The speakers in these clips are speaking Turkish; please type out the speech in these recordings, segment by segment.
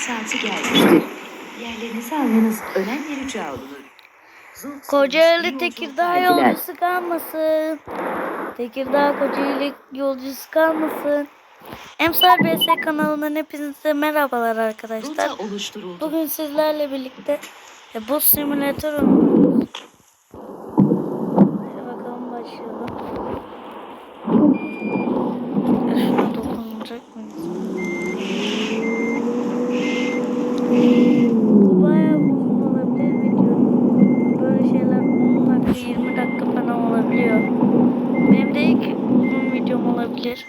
saati gelmiştir. Yerlerinizi almanız önemli rica olunur. Kocaeli Tekirdağ yolcusu kalmasın. Tekirdağ Kocaeli yolcusu kalmasın. Emsal BS kanalından hepinize merhabalar arkadaşlar. Bugün sizlerle birlikte e, buz simülatör oynuyoruz. Hadi bakalım başlayalım. Ya Şuna dokunacak mıyız? Bu bayağı uzun olabilir video. Böyle şeyler 10 dakika 20 dakika falan olabiliyor. Benim de ilk uzun videom olabilir.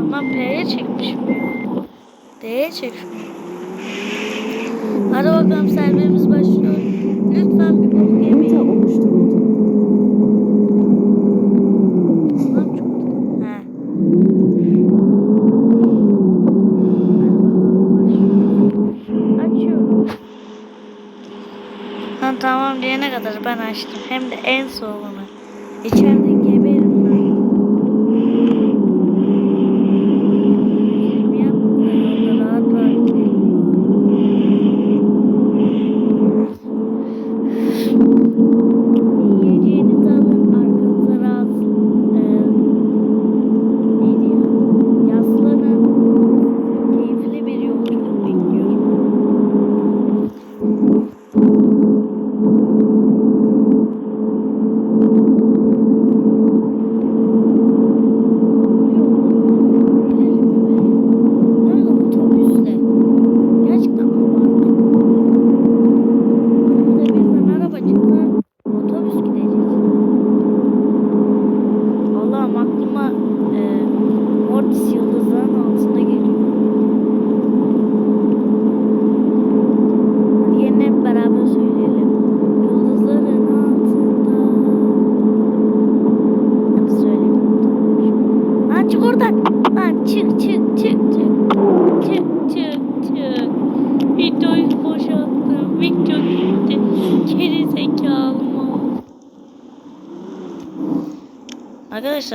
Ama P'ye çekmişim. D'ye çekmişim. Hadi bakalım serverimiz başlıyor. Lütfen bir Rota yemeyin. oluşturuldu. Lan çok başlıyor. Açıyorum. Ha tamam diyene kadar ben açtım. Hem de en soğuğunu. İçeride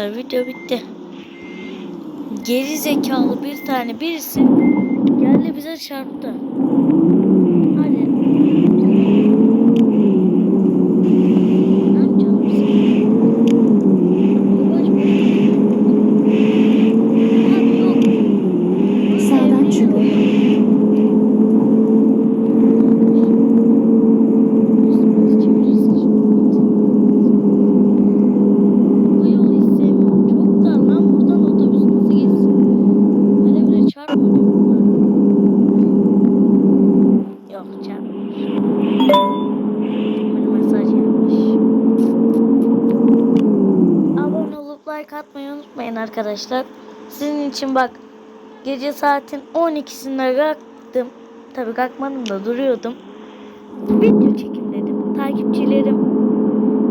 Arkadaşlar video bitti. Geri zekalı bir tane birisi geldi bize çarptı. Hadi. Ne yapacağım biz? Boş boş. Abi yok. Sağdan çıkın. Bu yolu hiç sevmiyorum. Çok dar lan buradan otobüs nasıl geçsin? Böyle bile çarpma diyorum ben. Yok çarpmış. Bana mesaj gelmiş. Abone olup like atmayı unutmayın arkadaşlar. Sizin için bak gece saatin 12'sinde kalktım. Tabii kalkmadım da duruyordum. Video çekin dedim. Takipçilerim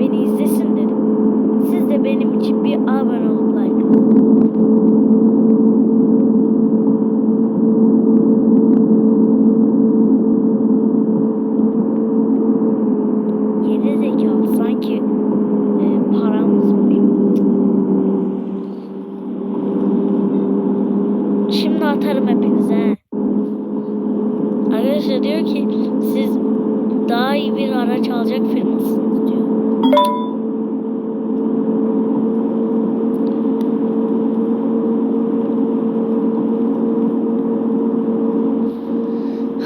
beni izlesin dedim. Siz de benim için bir abone olup like atın. Geri zekalı sanki e, paramız var. Şimdi atarım hepinize. he. Arkadaşlar diyor ki siz daha iyi bir araç alacak firmasınız diyor.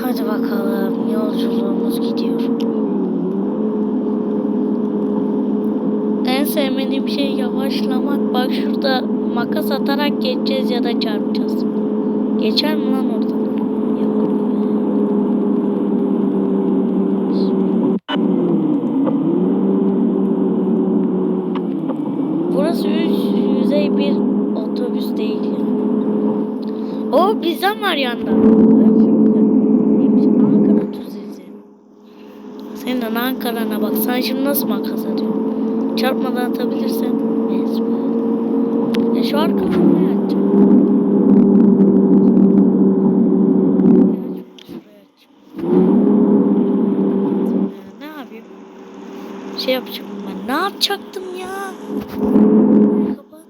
Hadi bakalım yolculuğumuz gidiyor. En sevmediğim şey yavaşlamak. Bak şurada makas geçeceğiz ya da çarpacağız. Geçer mi lan oradan? Yok. Burası üst yüzey bir otobüs değil. O bizden var yanda. Ankara Tuzezi. Senin Ankara'na bak. Sen şimdi nasıl makas atıyorsun? Çarpmadan atabilirsen. açacaktım ya. Kapat.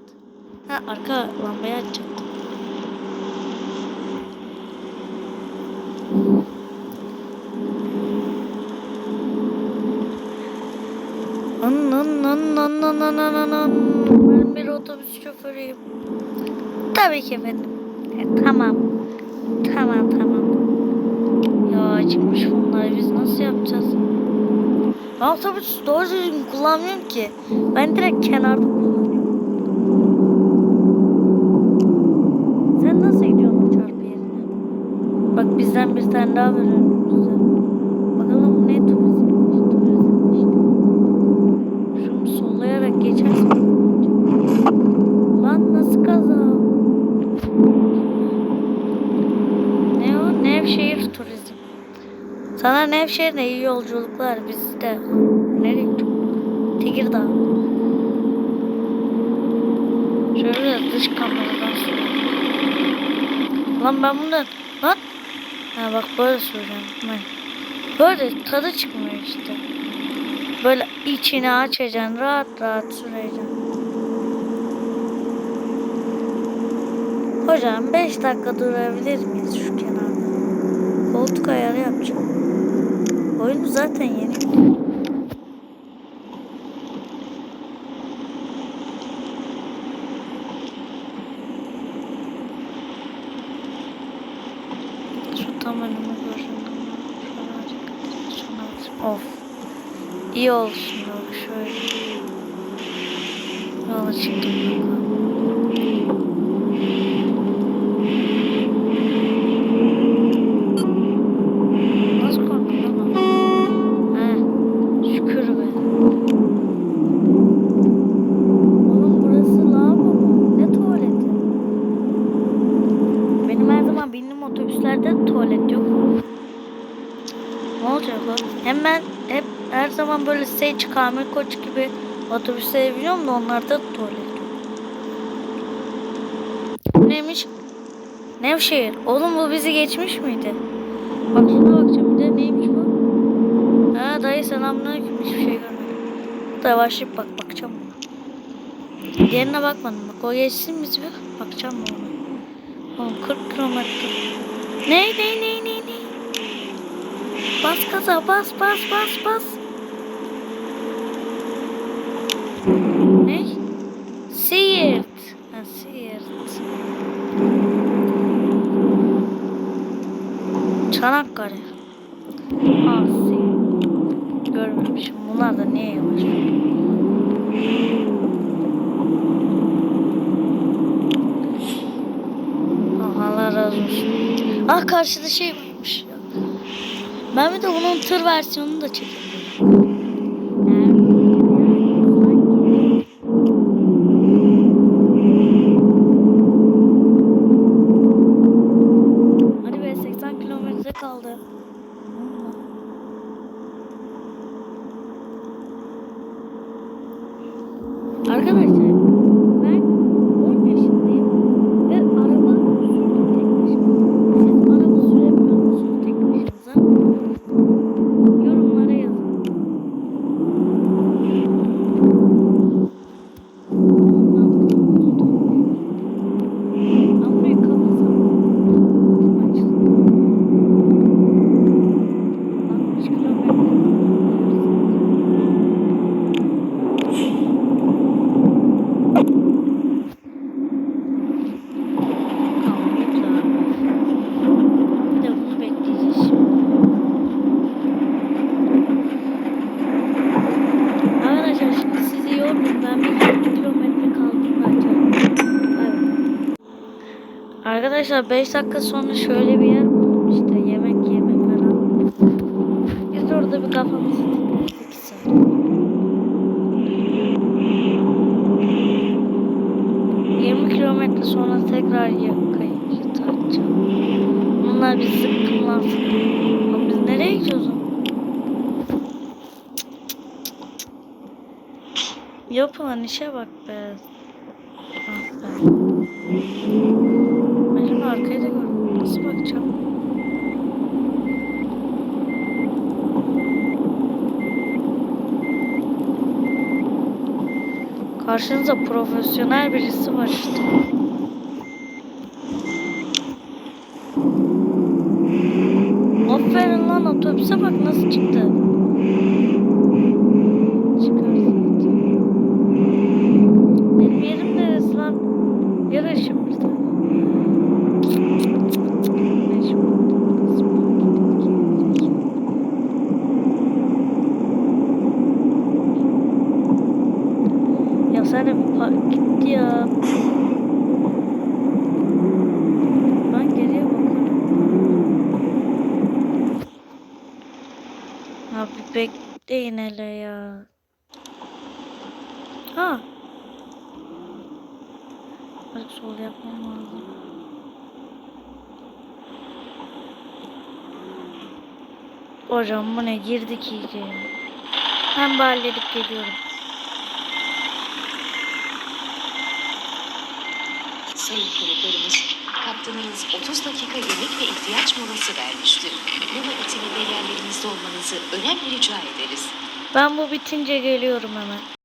Ha arka lambayı açacaktım. An an an an an an an an Ben bir otobüs şoförüyüm. Tabii ki efendim. E, tamam. Tamam tamam. Ya çıkmış bunlar biz nasıl yapacağız? Ben otobüs doğru düzgün kullanmıyorum ki. Ben direkt kenarda kullanıyorum. Sen nasıl gidiyorsun o çarpı yerine? Bak bizden bir tane daha var önümüzde. Bakalım ne turizmmiş, turizmmiş. Şunu sollayarak geçersen. Lan nasıl kaza? Ne o? Nevşehir Turizm. Sana Nevşehir'de iyi yolculuklar. Biz de nereye? Tekirdağ. Şöyle dış kameradan. Lan ben bunu lan ha bak böyle. Bak. Böyle tadı çıkmıyor işte. Böyle içini açacaksın rahat rahat süreceksin. Hocam 5 dakika durabilir miyiz şu kenarda? Koltuk ayarı yapacağım. Oyunu zaten yenildi. Of. İyi olsun. Şöyle. Yola çıktım. Sage, Kamil Koç gibi otobüslere biniyorum da onlarda da tuvalet yok. Neymiş? Nevşehir. Oğlum bu bizi geçmiş miydi? Bak şuna bakacağım bir de neymiş bu? Ha dayı selamünaleyküm hiçbir şey görmedim. Yavaşlayıp bak bakacağım buna. Diğerine bakmadım bak o geçsin biz bir bakacağım ona. Oğlum 40 kilometre. Ne ne ne ne ne? Bas gaza bas bas bas bas. Ne? Siirt. Ha Siirt. Çanakkale. Asi. Görmemişim. Bunlar da niye yavaş? Ah, Allah razı olsun. Ah karşıda şey varmış. Ben bir de bunun tır versiyonunu da çekeyim. Hadi be 80 kilometre kaldı. Arkadaşlar ben 10 yaşındayım ve Arkadaşlar 5 dakika sonra şöyle bir yer buldum işte yemek yeme falan. Biz orada bir kafamızı dinledik 2 saat. Yirmi kilometre sonra tekrar yakayı tartacağım. Bunlar bizi sıkkınlansın. Ama biz nereye gidiyoruz? Yapılan işe bak be. Ah be. Ben şimdi arkayı da görüyorum. Nasıl bakacağım? Karşınızda profesyonel birisi var işte. Aferin lan otobüse bak nasıl çıktı. Çıkar zaten. Benim yerim neresi lan? Yarı şimdi. Ya sen de bir park gitti ya. Ben geriye bakarım. Abi bekleyin hele ya. Ha. Azıcık sol yapmam lazım. Hocam bu ne girdik iyice. Ben halledip geliyorum. Sayın konuklarımız, kaptanınız 30 dakika yemek ve ihtiyaç molası vermiştir. Mola bitiminde yerlerinizde olmanızı önemli rica ederiz. Ben bu bitince geliyorum hemen.